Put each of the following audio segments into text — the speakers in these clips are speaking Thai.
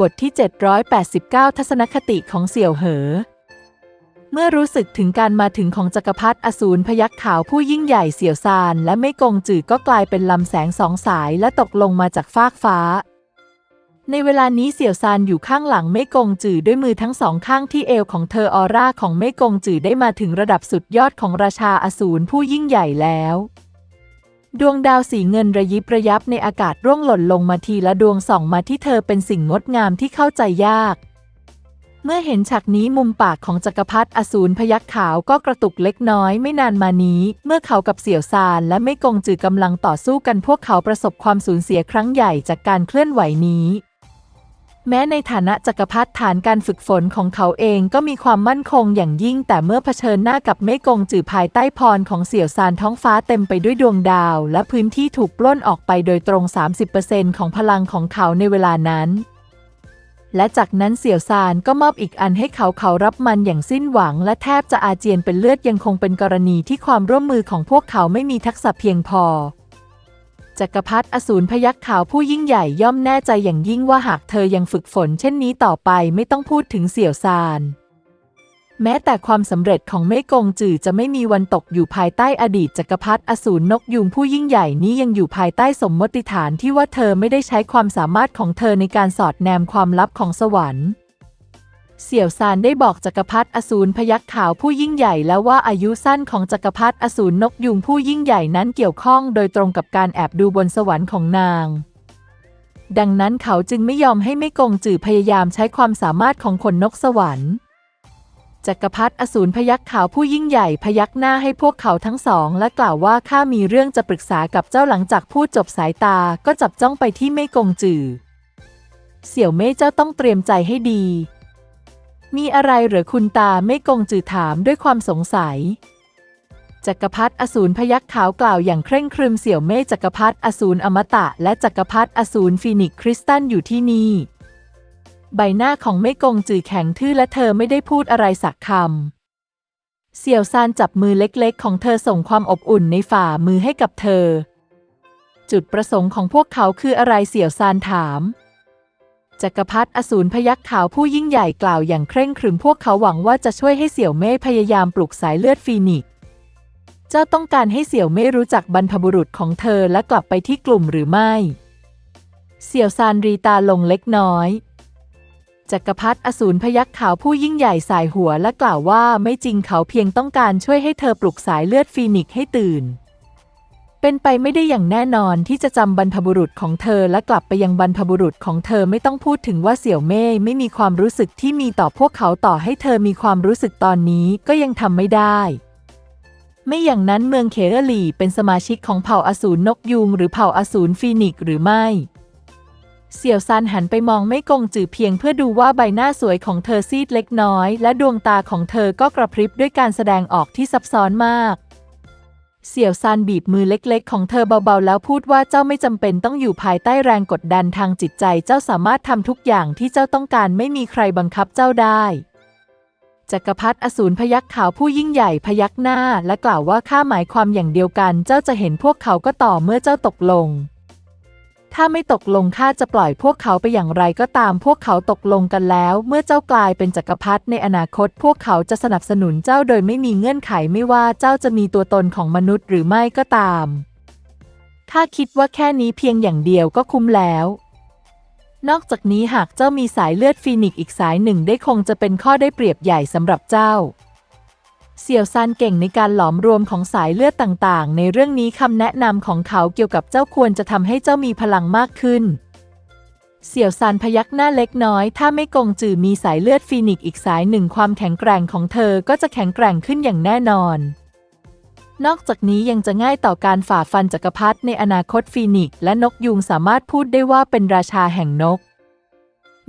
บทที่ 789 ทัศนคติของเสี่ยวเหอ เมื่อรู้สึกถึงการมาถึงของจักรพรรดิอสูรพยักษ์ขาวผู้ยิ่งใหญ่เสี่ยวซาน และไม่กงจือก็กลายเป็นลำแสงสองสายและตกลงมาจากฟากฟ้า ในเวลานี้เสี่ยวซานอยู่ข้างหลังไม่กงจือด้วยมือทั้งสองข้างที่เอวของเธอออร่าของไม่กงจือได้มาถึงระดับสุดยอดของราชาอสูรผู้ยิ่งใหญ่แล้ว ดวงดาวสีเงินระยิบระยับในอากาศร่วงหล่นลงมาทีละดวงส่องมาที่เธอเป็นสิ่งงดงามที่เข้าใจยาก เมื่อเห็นฉากนี้มุมปากของจักรพรรดิอสูรพยักขาวก็กระตุกเล็กน้อยไม่นานมานี้ เมื่อเขากับเสี่ยวซานและไม่กงจือกำลังต่อสู้กันพวกเขาประสบความสูญเสียครั้งใหญ่จากการเคลื่อนไหวนี้ แม้ในฐานะจักรพรรดิฐานการฝึกฝนของเขาเองก็มีความมั่นคงอย่างยิ่งแต่เมื่อเผชิญหน้ากับเมฆกงจือภายใต้พรของเสี่ยวซานท้องฟ้าเต็มไปด้วยดวงดาว และพื้นที่ถูกปล้นออกไปโดยตรง 30%ของพลังของเขาในเวลานั้นและจากนั้นเสี่ยวซานก็มอบอีกอันให้เขาเขารับมันอย่างสิ้นหวัง และแทบจะอาเจียนเป็นเลือดยังคงเป็นกรณีที่ความร่วมมือของพวกเขาไม่มีทักษะเพียงพอ จักรพรรดิอสูรพยักขาวผู้ยิ่งใหญ่ย่อมแน่ใจอย่างยิ่งว่าหากเธอยังฝึกฝนเช่นนี้ต่อไปไม่ต้องพูดถึงเสี่ยวซาน แม้แต่ความสำเร็จของเมกงจือจะไม่มีวันตกอยู่ภายใต้อดีตจักรพรรดิอสูรนกยุงผู้ยิ่งใหญ่นี้ยังอยู่ภายใต้สมมติฐานที่ว่าเธอไม่ได้ใช้ความสามารถของเธอในการสอดแนมความลับของสวรรค์ เสี่ยวซานได้บอกจักรพรรดิอสูรพยักขาวผู้ยิ่งใหญ่แล้วว่าอายุสั้นของจักรพรรดิอสูรนกยุงผู้ยิ่งใหญ่นั้นเกี่ยวข้องโดยตรงกับการแอบดูบนสวรรค์ของนาง ดังนั้นเขาจึงไม่ยอมให้ไม่กงจือพยายามใช้ความสามารถของขนนกสวรรค์จักรพรรดิอสูรพยักขาวผู้ยิ่งใหญ่พยักหน้าให้พวกเขาทั้งสอง และกล่าวว่าข้ามีเรื่องจะปรึกษากับเจ้าหลังจากพูดจบสายตาก็จับจ้องไปที่ไม่กงจือ เสี่ยวเม่เจ้าต้องเตรียมใจให้ดี มีอะไรหรือคุณตาไม่กงจือถามด้วยความสงสัย จักรพรรดิอสูรพยักขาวกล่าวอย่างเคร่งครึมเสี่ยวเม่จักรพรรดิอสูรอมตะ และจักรพรรดิอสูรฟีนิกคริสตันอยู่ที่นี่ ใบหน้าของไม่กงจือแข็งทื่อและเธอไม่ได้พูดอะไรสักคำ เสี่ยวซานจับมือเล็กๆ ของเธอส่งความอบอุ่นในฝ่ามือให้กับเธอ จุดประสงค์ของพวกเขาคืออะไรเสี่ยวซานถาม จักรพรรดิอสูรพยักขาวผู้ยิ่งใหญ่กล่าวอย่างเคร่งครึมพวกเขาหวังว่าจะช่วยให้เสี่ยวเม่พยายามปลุกสายเลือดฟีนิกซ์เจ้าต้องการให้เสี่ยวเม่รู้จักบรรพบุรุษของเธอและกลับไปที่กลุ่มหรือไม่ เสี่ยวซานรีตาลงเล็กน้อยจักรพรรดิอสูรพยักขาวผู้ยิ่งใหญ่สายหัวและกล่าวว่าไม่จริงเขาเพียงต้องการช่วยให้เธอปลุกสายเลือดฟีนิกซ์ให้ตื่น เป็นไปไม่ได้อย่างแน่นอนที่จะจำบรรพบุรุษของเธอและกลับไปยังบรรพบุรุษของเธอไม่ต้องพูดถึงว่าเสี่ยวเม่ไม่มีความรู้สึกที่มีต่อพวกเขาต่อให้เธอมีความรู้สึกตอนนี้ก็ยังทำไม่ได้ ไม่อย่างนั้นเมืองเคเอหลีเป็นสมาชิกของเผ่าอสูรนกยูงหรือเผ่าอสูรฟีนิกหรือไม่เสี่ยวซานหันไปมองไม่กงจือเพียงเพื่อดูว่าใบหน้าสวยของเธอซีดเล็กน้อย และดวงตาของเธอก็กระพริบด้วยการแสดงออกที่ซับซ้อนมาก เสี่ยวซานบีบมือเล็กๆ ของเธอเบาๆ แล้วพูดว่าเจ้าไม่จำเป็นต้องอยู่ภายใต้แรงกดดันทางจิตใจ เจ้าสามารถทำทุกอย่างที่เจ้าต้องการไม่มีใครบังคับเจ้าได้จักรพรรดิอสูรพยักขาวผู้ยิ่งใหญ่พยักหน้า และกล่าวว่าข้าหมายความอย่างเดียวกัน เจ้าจะเห็นพวกเขาก็ต่อเมื่อเจ้าตกลง ถ้าไม่ตกลงข้าจะปล่อยพวกเขาไปอย่างไรก็ตามพวกเขาตกลงกันแล้ว เมื่อเจ้ากลายเป็นจักรพรรดิในอนาคต พวกเขาจะสนับสนุนเจ้าโดยไม่มีเงื่อนไขไม่ว่าเจ้าจะมีตัวตนของมนุษย์หรือไม่ก็ตามข้าคิดว่าแค่นี้เพียงอย่างเดียวก็คุ้มแล้ว นอกจากนี้หากเจ้ามีสายเลือดฟีนิกซ์อีกสายหนึ่งได้คงจะเป็นข้อได้เปรียบใหญ่สำหรับเจ้า เสี่ยวซานเก่งในการหลอมรวมของสายเลือดต่างๆ ในเรื่องนี้คำแนะนำของเขาเกี่ยวกับเจ้าควรจะทำให้เจ้ามีพลังมากขึ้น เสี่ยวซานพยักหน้าเล็กน้อย ถ้าไม่กงจือมีสายเลือดฟีนิกซ์อีกสายหนึ่งความแข็งแกร่งของเธอก็จะแข็งแกร่งขึ้นอย่างแน่นอน นอกจากนี้ยังจะง่ายต่อการฝ่าฟันจักรพรรดิในอนาคตฟีนิกซ์และนกยูงสามารถพูดได้ว่าเป็นราชาแห่งนก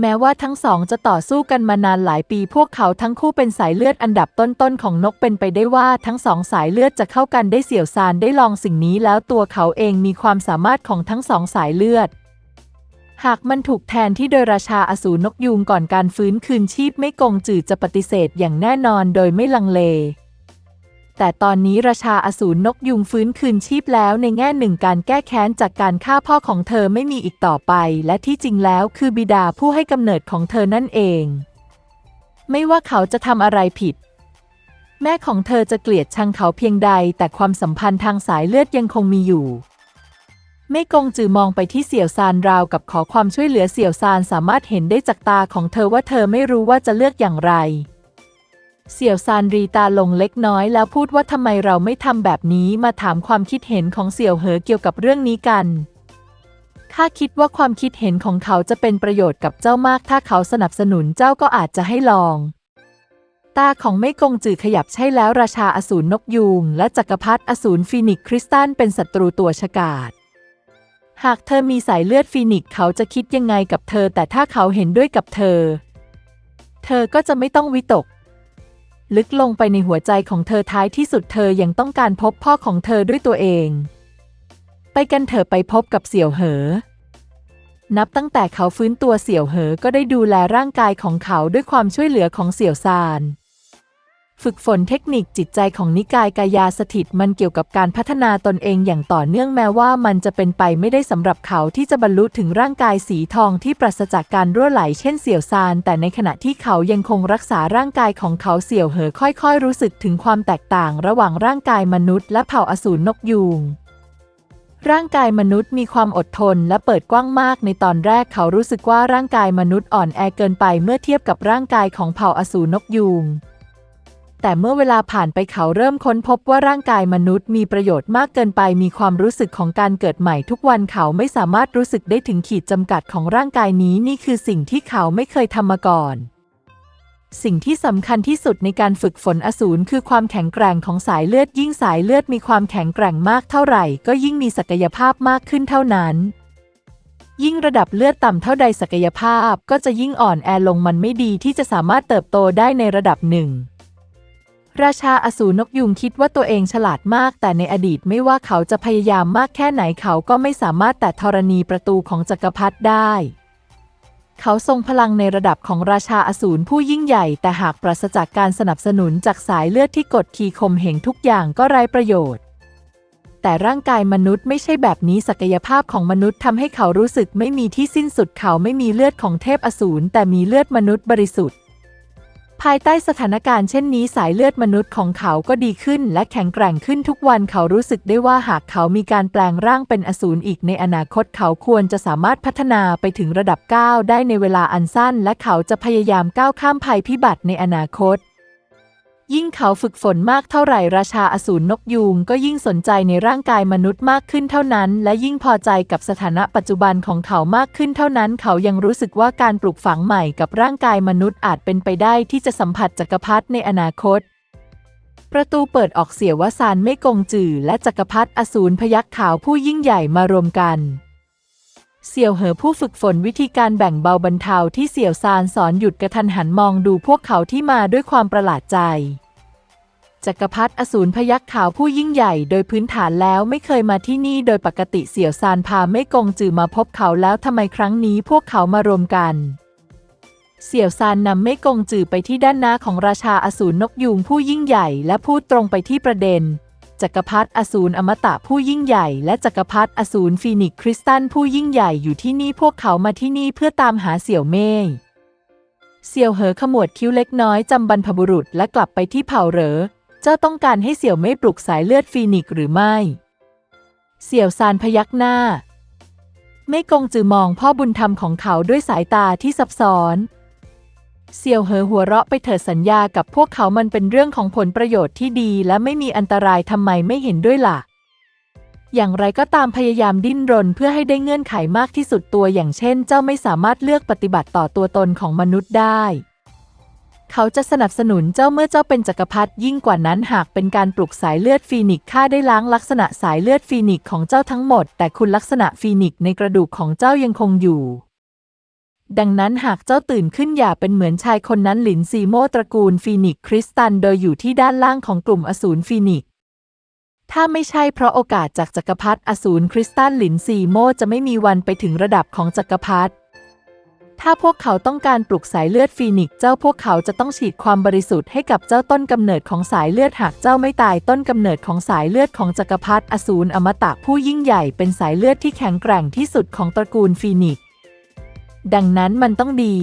แม้ว่าทั้งสองจะต่อสู้กันมานานหลายปี พวกเขาทั้งคู่เป็นสายเลือดอันดับต้นๆของนกเป็นไปได้ว่าทั้งสองสายเลือดจะเข้ากันได้เสี่ยวซานได้ลองสิ่งนี้แล้วตัวเขาเองมีความสามารถของทั้งสองสายเลือด หากมันถูกแทนที่โดยราชาอสูรนกยูงก่อนการฟื้นคืนชีพไม่กงจืดจะปฏิเสธอย่างแน่นอนโดยไม่ลังเล แต่ตอนนี้ราชาอสูรนกยุงฟื้นคืนชีพแล้วในแง่หนึ่งการแก้แค้นจากการฆ่าพ่อของเธอไม่มีอีกต่อไป และที่จริงแล้วคือบิดาผู้ให้กำเนิดของเธอนั่นเอง ไม่ว่าเขาจะทำอะไรผิด แม่ของเธอจะเกลียดชังเขาเพียงใด แต่ความสัมพันธ์ทางสายเลือดยังคงมีอยู่ไม่กงจือมองไปที่เสี่ยวซานราวกับขอความช่วยเหลือเสี่ยวซานสามารถเห็นได้จากตาของเธอว่าเธอไม่รู้ว่าจะเลือกอย่างไร เสี่ยวซานรีตาลงเล็กน้อยแล้วพูดว่าทำไมเราไม่ทำแบบนี้มาถามความคิดเห็นของเสี่ยวเหอเกี่ยวกับเรื่องนี้กันข้าคิดว่าความคิดเห็นของเขาจะเป็นประโยชน์กับเจ้ามาก ถ้าเขาสนับสนุนเจ้าก็อาจจะให้ลอง ตาของไม่กงจือขยับใช่แล้วราชาอสูรนกยูงและจักรพรรดิอสูรฟีนิกคริสตันเป็นศัตรูตัวฉกาจหากเธอมีสายเลือดฟีนิกเขาจะคิดยังไงกับเธอ แต่ถ้าเขาเห็นด้วยกับเธอ เธอก็จะไม่ต้องวิตก ลึกลงไปในหัวใจของเธอท้ายที่สุดเธอยังต้องการพบพ่อของเธอด้วยตัวเอง ไปกันเถอะไปพบกับเสี่ยวเหอ นับตั้งแต่เขาฟื้นตัวเสี่ยวเหอก็ได้ดูแลร่างกายของเขาด้วยความช่วยเหลือของเสี่ยวซาน ฝึกฝนเทคนิคจิตใจของนิกายกายาสถิตมันเกี่ยวกับการพัฒนาตนเองอย่างต่อเนื่องแม้ว่ามันจะเป็นไปไม่ได้สำหรับเขาที่จะบรรลุถึงร่างกายสีทองที่ปราศจากการรั่วไหลเช่นเสี่ยวซาน แต่ในขณะที่เขายังคงรักษาร่างกายของเขาเสี่ยวเหอค่อยๆ รู้สึกถึงความแตกต่าง ระหว่างร่างกายมนุษย์และเผ่าอสูรนกยูงร่างกายมนุษย์มีความอดทนและเปิดกว้างมากในตอนแรกเขารู้สึกว่าร่างกายมนุษย์อ่อนแอเกินไปเมื่อเทียบกับร่างกายของเผ่าอสูรนกยูง แต่เมื่อเวลาผ่านไปเขาเริ่มค้นพบว่าร่างกายมนุษย์มีประโยชน์มากเกินไปมีความรู้สึกของการเกิดใหม่ทุกวันเขาไม่สามารถรู้สึกได้ถึงขีดจำกัดของร่างกายนี้นี่คือสิ่งที่เขาไม่เคยทำมาก่อน สิ่งที่สำคัญที่สุดในการฝึกฝนอสูรคือความแข็งแกร่งของสายเลือดยิ่งสายเลือดมีความแข็งแกร่งมากเท่าไหร่ ก็ยิ่งมีศักยภาพมากขึ้นเท่านั้นยิ่งระดับเลือดต่ำเท่าใดศักยภาพก็จะยิ่งอ่อนแอลงมันไม่ดีที่จะสามารถเติบโตได้ในระดับหนึ่ง ราชาอสูรนกยุงคิดว่าตัวเองฉลาดมาก แต่ในอดีตไม่ว่าเขาจะพยายามมากแค่ไหนเขาก็ไม่สามารถแตะธรณีประตูของจักรพรรดิได้ เขาทรงพลังในระดับของราชาอสูรผู้ยิ่งใหญ่ แต่หากปราศจากการสนับสนุนจากสายเลือดที่กดขี่ข่มเหงทุกอย่างก็ไร้ประโยชน์ แต่ร่างกายมนุษย์ไม่ใช่แบบนี้ศักยภาพของมนุษย์ทำให้เขารู้สึกไม่มีที่สิ้นสุดเขาไม่มีเลือดของเทพอสูรแต่มีเลือดมนุษย์บริสุทธิ์ ภายใต้สถานการณ์เช่นนี้สายเลือดมนุษย์ของเขาก็ดีขึ้น และแข็งแกร่งขึ้นทุกวันเขารู้สึกได้ว่าหากเขามีการแปลงร่างเป็นอสูรอีกในอนาคตเขาควรจะสามารถพัฒนาไปถึงระดับ 9 ได้ในเวลาอันสั้น และเขาจะพยายามก้าวข้ามภัยพิบัติในอนาคต ยิ่งเขาฝึกฝนมากเท่าไหร่ราชาอสูรนกยูงก็ยิ่งสนใจในร่างกายมนุษย์มากขึ้นเท่านั้น และยิ่งพอใจกับสถานะปัจจุบันของเขามากขึ้นเท่านั้น เขายังรู้สึกว่าการปลูกฝังใหม่กับร่างกายมนุษย์อาจเป็นไปได้ที่จะสัมผัสจักรพรรดิในอนาคต ประตูเปิดออกเสียว่าซานไม่กงจือและจักรพรรดิอสูรพยักขาวผู้ยิ่งใหญ่มารวมกัน เสี่ยวเหอผู้ฝึกฝนวิธีการแบ่งเบาบรรเทาที่เสี่ยวซานสอนหยุดกระทันหันมองดูพวกเขาที่มาด้วยความประหลาดใจ จักรพรรดิอสูรพยักขาวผู้ยิ่งใหญ่โดยพื้นฐานแล้วไม่เคยมาที่นี่โดยปกติเสี่ยวซานพาไม่กงจือมาพบเขาแล้วทำไมครั้งนี้พวกเขามารวมกัน เสี่ยวซานนำไม่กงจือไปที่ด้านหน้าของราชาอสูรนกยูงผู้ยิ่งใหญ่และพูดตรงไปที่ประเด็น จักรพรรดิอสูรอมตะผู้ยิ่งใหญ่และจักรพรรดิอสูรฟีนิกคริสตันผู้ยิ่งใหญ่อยู่ที่นี่พวกเขามาที่นี่เพื่อตามหาเสี่ยวเม่ยเสี่ยวเหอขมวดคิ้วเล็กน้อยจำบรรพบุรุษและกลับไปที่เผ่าเหรอ เจ้าต้องการให้เสี่ยวเม่ยปลุกสายเลือดฟีนิกหรือไม่ เสี่ยวซานพยักหน้า ไม่กงจือมองพ่อบุญธรรมของเขาด้วยสายตาที่ซับซ้อน เสี่ยวเหอหัวเราะไปเถิดสัญญากับพวกเขามันเป็นเรื่องของผลประโยชน์ที่ดีและไม่มีอันตรายทำไมไม่เห็นด้วยล่ะ อย่างไรก็ตามพยายามดิ้นรนเพื่อให้ได้เงื่อนไขมากที่สุดตัวอย่างเช่น เจ้าไม่สามารถเลือกปฏิบัติต่อตัวตนของมนุษย์ได้ เขาจะสนับสนุนเจ้าเมื่อเจ้าเป็นจักรพรรดิยิ่งกว่านั้นหากเป็นการปลุกสายเลือดฟีนิกซ์ข้าได้ล้างลักษณะสายเลือดฟีนิกซ์ของเจ้าทั้งหมด แต่คุณลักษณะฟีนิกซ์ในกระดูกของเจ้ายังคงอยู่ ดังนั้นหากเจ้าตื่นขึ้นอย่าเป็นเหมือนชายคนนั้นหลินซีโมตระกูลฟีนิกคริสตันโดยอยู่ที่ด้านล่างของกลุ่มอสูรฟีนิกถ้าไม่ใช่เพราะโอกาสจากจักรพรรดิอสูรคริสตันหลินซีโมจะไม่มีวันไปถึงระดับของจักรพรรดิถ้าพวกเขาต้องการปลุกสายเลือดฟีนิกเจ้าพวกเขาจะต้องฉีดความบริสุทธิ์ให้กับเจ้าต้นกำเนิดของสายเลือดหากเจ้าไม่ตายต้นกำเนิดของสายเลือดของจักรพรรดิอสูรอมตะผู้ยิ่งใหญ่เป็นสายเลือดที่แข็งแกร่งที่สุดของตระกูลฟีนิก ดังนั้นมันต้องดี